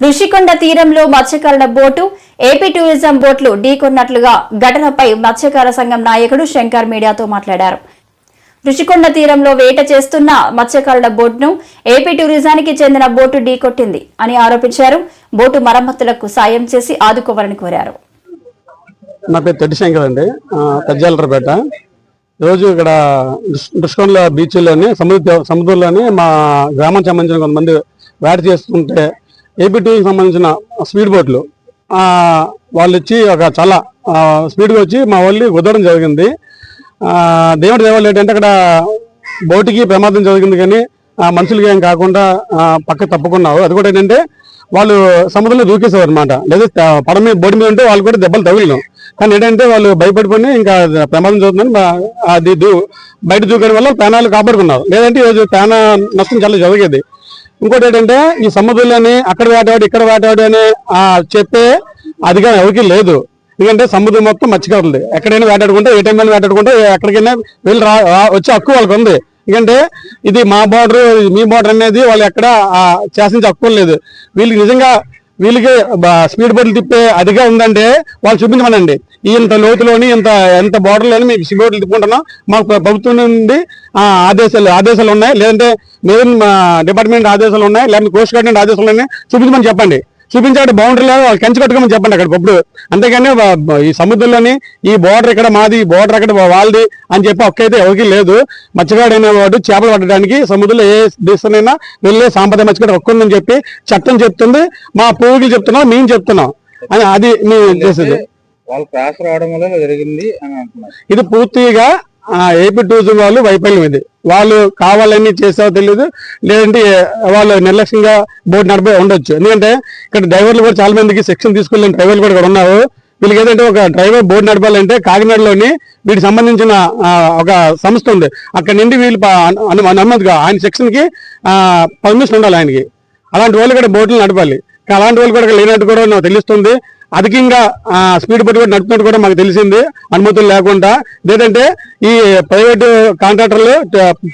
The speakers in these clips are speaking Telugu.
ఋషికొండ తీరంలో మత్స్యకారుల బోటు ఏపీ టూరిజం బోట్లు ఢీకొన్నట్లుగా ఘటనపై మత్స్యకార సంఘం నాయకుడు శంకర్ మీడియాతో మాట్లాడారు. ఋషికొండ తీరంలో వేట చేస్తున్న మత్స్యకారుల బోట్ను ఏపీ టూరిజానికి చెందిన బోటు ఢీకొట్టింది అని ఆరోపించారు. బోటు మరమ్మతులకు సాయం చేసి ఆదుకోవాలని కోరారు. నా పేరు తెడ్డి శంకర్ అండి. పెద్దాలరపేట రోజు ఇక్కడ దుష్కొండ బీచ్లోని సముద్ర సముద్రంలోని మా గ్రామానికి సంబంధించిన కొంతమంది వేట చేస్తుంటే ఏపీ టూకి సంబంధించిన స్పీడ్ బోట్లు వాళ్ళు వచ్చి ఒక చాలా స్పీడ్గా వచ్చి మా వాళ్ళు కుదరడం జరిగింది. దేవుడి దేవాళ్ళు ఏంటంటే అక్కడ బోటుకి ప్రమాదం జరిగింది కానీ మనుషులకి ఏం కాకుండా పక్క తప్పుకున్నారు. అది కూడా ఏంటంటే వాళ్ళు సముద్రంలో దూకేసారు అనమాట లేదా పడ మీద బోటి మీద ఉంటే వాళ్ళు కూడా దెబ్బలు తగిలినాం కానీ ఏంటంటే వాళ్ళు భయపడిపోయి ఇంకా ప్రమాదం జరుగుతుందని అది దూ బయట దూకడం వల్ల ప్రాణాలు కాపాడుకున్నారు. లేదంటే ఈరోజు ప్రాణ నష్టం చాలా జరిగేది. ఇంకోటి ఏంటంటే ఈ సముద్రంలోని అక్కడ వేటాడు ఇక్కడ వేటాడు అని చెప్పే అధికారం ఎవరికి లేదు. ఎందుకంటే సముద్రం మొత్తం మత్స్యకారులది ఎక్కడైనా వేటాడుకుంటే ఏ టైంలో వేటాడుకుంటే ఎక్కడికైనా వెళ్ళి రా వచ్చే హక్కు వాళ్ళకి ఉంది. ఎందుకంటే ఇది మా బార్డర్ మీ బార్డర్ అనేది వాళ్ళు ఎక్కడ చేసిన హక్కు లేదు. వీళ్ళకి నిజంగా వీళ్ళకి స్పీడ్ బోట్లు తిప్పే అదిగా ఉందంటే వాళ్ళు చూపించమనండి. ఇంత లోతులోని ఇంత ఎంత బోర్డర్లోని మేము స్పీడ్ బోట్లు తిప్పుకుంటున్నాం. మాకు ప్రభుత్వం నుండి ఆదేశాలు ఆదేశాలు ఉన్నాయి. లేదంటే మెరైన్ డిపార్ట్మెంట్ ఆదేశాలు ఉన్నాయి. లేదంటే కోస్ట్ గార్డ్ నుండి ఆదేశాలు ఉన్నాయి. చూపించమని చెప్పండి. చూపించాడు బౌండరీలో వాళ్ళు కంచి కట్టుకోమని చెప్పండి అక్కడ ఇప్పుడు. బ- ఈ సముద్రంలోని ఈ బోర్డర్ ఇక్కడ మాది ఈ బోర్డర్ అక్కడ వాళ్ళది అని చెప్పి ఒక్క అయితే ఎవరికి లేదు. మత్స్యగాడు అనేవాడు చేపలు పట్టడానికి సముద్రంలో ఏ దేశమైనా వెళ్ళే సాంప్రదాయ మత్స్యగాడు హక్కు ఉందని చెప్పి చట్టం చెప్తుంది. మా పూర్వీకులు చెప్తున్నాం మేము చెప్తున్నాం. అని అది మేము చేసేది. వాళ్ళు క్రాస్ రావడం వల్ల జరిగింది అని అంటున్నారు. ఇది పూర్తిగా ఏపీ టూరిజం వాళ్ళు వైఫల్యం ఇది. వాళ్ళు కావాలని చేసావో తెలియదు లేదంటే వాళ్ళు నిర్లక్ష్యంగా బోట్ నడిపే ఉండొచ్చు. ఎందుకంటే ఇక్కడ డ్రైవర్లు కూడా చాలా మందికి శిక్షణ తీసుకెళ్ళిన డ్రైవర్లు కూడా ఉన్నారు. వీళ్ళకి ఏంటంటే ఒక డ్రైవర్ బోర్డు నడపాలంటే కాకినాడలోని వీటికి సంబంధించిన ఒక సంస్థ ఉంది. అక్కడ నుండి వీళ్ళు ప- అనుమతిగా ఆయన శిక్షణకి పర్మిషన్ ఉండాలి ఆయనకి. అలాంటి వాళ్ళు కూడా బోట్లు నడపాలి. అలాంటి వాళ్ళు కూడా లేనట్టు కూడా నాకు తెలుస్తుంది. అధికంగా స్పీడ్ బోట్ కూడా నడుపుతున్నట్టు కూడా మాకు తెలిసింది. అనుమతులు లేకుండా. లేదంటే ఈ ప్రైవేట్ కాంట్రాక్టర్లు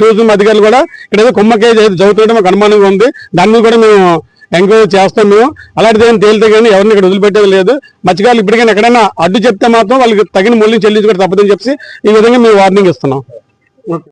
టూరిజం అధికారులు కూడా ఇక్కడ ఏదో కుమ్మకేజ్ చదువుతుంటే మాకు అనుమానంగా ఉంది. దాని మీద కూడా మేము ఎంక్వైరీ చేస్తాం మేము. అలాంటిది ఏం తేలితే కానీ ఎవరిని ఇక్కడ వదిలిపెట్టేది లేదు. మత్స్యకారులు ఇప్పటికైనా ఎక్కడైనా అడ్డు చెప్తే మాత్రం వాళ్ళకి తగిన మూల్యం చెల్లించుకోవడం తప్పదని చెప్పి ఈ విధంగా మేము వార్నింగ్ ఇస్తున్నాం.